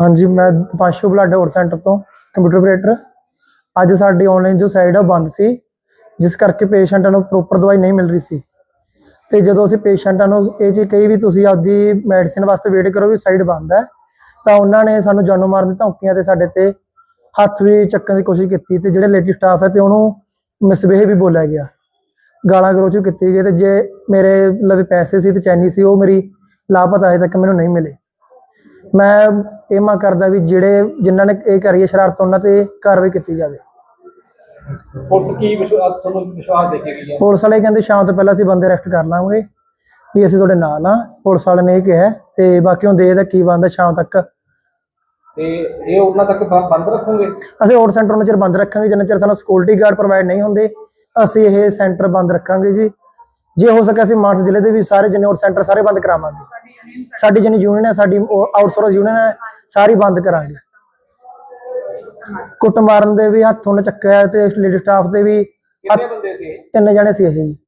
ਹਾਂਜੀ, ਮੈਂ ਦਪਾਸ਼ੂ ਬਲੱਡ ਹੋਰ ਸੈਂਟਰ ਤੋਂ ਕੰਪਿਊਟਰ ਆਪਰੇਟਰ ਅੱਜ ਸਾਡੀ ਆਨਲਾਈਨ ਜੋ ਸਾਈਟ ਆ ਬੰਦ ਸੀ, ਜਿਸ ਕਰਕੇ ਪੇਸ਼ੈਂਟਾਂ ਨੂੰ ਪ੍ਰੋਪਰ ਦਵਾਈ ਨਹੀਂ ਮਿਲ ਰਹੀ ਸੀ। ਤੇ ਜਦੋਂ ਅਸੀਂ ਪੇਸ਼ੈਂਟਾਂ ਨੂੰ ਇਹ ਚੀਜ਼ ਕਹੀ ਵੀ ਤੁਸੀਂ ਆਪਦੀ ਮੈਡੀਸਿਨ ਵਾਸਤੇ ਵੇਟ ਕਰੋ ਵੀ ਸਾਈਟ ਬੰਦ ਹੈ, ਤਾਂ ਉਹਨਾਂ ਨੇ ਸਾਨੂੰ ਜਾਨੋਂ ਮਾਰਨ ਦੀ ਧਮਕੀਆਂ ਤੇ ਸਾਡੇ ਤੇ ਹੱਥ ਵੀ ਚੱਕਣ ਦੀ ਕੋਸ਼ਿਸ਼ ਕੀਤੀ ਤੇ ਜਿਹੜੇ ਲੇਡੀ ਸਟਾਫ ਹੈ ਤੇ ਉਹਨੂੰ ਮਿਸਬਿਹੇਵ ਵੀ ਬੋਲਿਆ ਗਿਆ। ਗਾਲਾਂ ਗਲੋਚ ਕੀਤੀ ਗਈ ਤੇ ਜੇ ਮੇਰੇ ਲਵੇ ਪੈਸੇ ਸੀ ਤੇ ਚੈਨੀ ਸੀ, ਉਹ ਮੇਰੀ ਲਾਪਤਾ ਅਜੇ ਤੱਕ ਮੈਨੂੰ ਨਹੀਂ ਮਿਲੇ। ਮੈਂ ਇਹ ਮੰਗ ਕਰਦਾ ਵੀ ਜਿਹੜੇ ਜਿਨ੍ਹਾਂ ਨੇ ਇਹ ਕਰੀ ਹੈ ਸ਼ਰਾਰਤ ਉਹਨਾਂ ਤੇ ਕਾਰਵਾਈ ਕੀਤੀ ਜਾਵੇ। ਪੁਲਿਸ ਕੀ ਵਿਸ਼ਵਾਸ ਤੁਹਾਨੂੰ ਵਿਸ਼ਵਾਸ ਦੇ ਕੇ ਗਈ ਹੈ? ਪੁਲਿਸ ਵਾਲੇ ਕਹਿੰਦੇ ਸ਼ਾਮ ਤੋਂ ਪਹਿਲਾਂ ਅਸੀਂ ਬੰਦੇ ਅਰੈਸਟ ਕਰ ਲਾਂਗੇ ਵੀ ਅਸੀਂ ਤੁਹਾਡੇ ਨਾਲ ਆ ਪੁਲਿਸ ਵਾਲੇ ਨੇ ਇਹ ਕਿਹਾ ਤੇ ਬਾਕੀ ਹੁਣ ਦੇਖਦੇ ਕੀ ਬਣਦਾ ਸ਼ਾਮ ਤੱਕ। ਤੇ ਇਹ ਉਹਨਾਂ ਤੱਕ ਬੰਦ ਰੱਖੋਗੇ? ਅਸੀਂ ਆਊਟ ਸੈਂਟਰ ਉਹਨਾਂ ਚਿਰ ਬੰਦ ਰੱਖਾਂਗੇ ਜਿੰਨਾ ਚਿਰ ਸਾਨੂੰ ਸਿਕਿਉਰਿਟੀ ਗਾਰਡ ਪ੍ਰੋਵਾਈਡ ਨਹੀਂ ਹੁੰਦੇ ਅਸੀਂ ਇਹ ਸੈਂਟਰ ਬੰਦ ਰੱਖਾਂਗੇ ਜੀ। ਜੇ ਹੋ ਸਕੇ ਅਸੀਂ ਮਾਨਸਾ ਜ਼ਿਲ੍ਹੇ ਦੇ ਵੀ ਸਾਰੇ ਜਿੰਨੇ ਆਊਟ ਸੈਂਟਰ ਸਾਰੇ ਬੰਦ ਕਰਾਵਾਂਗੇ। ਸਾਡੀ ਜਿੰਨੀ ਯੂਨੀਅਨ ਹੈ ਸਾਡੀ ਆਊਟਸੋਰਸ ਯੂਨੀਅਨ ਹੈ ਸਾਰੀ ਬੰਦ ਕਰਾਂਗੇ। ਕੁੱਟ ਮਾਰਨ ਦੇ ਵੀ ਹੱਥੋਂ ਨੇ ਚੱਕਿਆ ਤੇ ਲੇਡੀ ਸਟਾਫ ਦੇ ਵੀ ਕਿੰਨੇ ਬੰਦੇ ਸੀ? ਤਿੰਨ ਜਣੇ ਸੀ ਇਹ ਜੀ।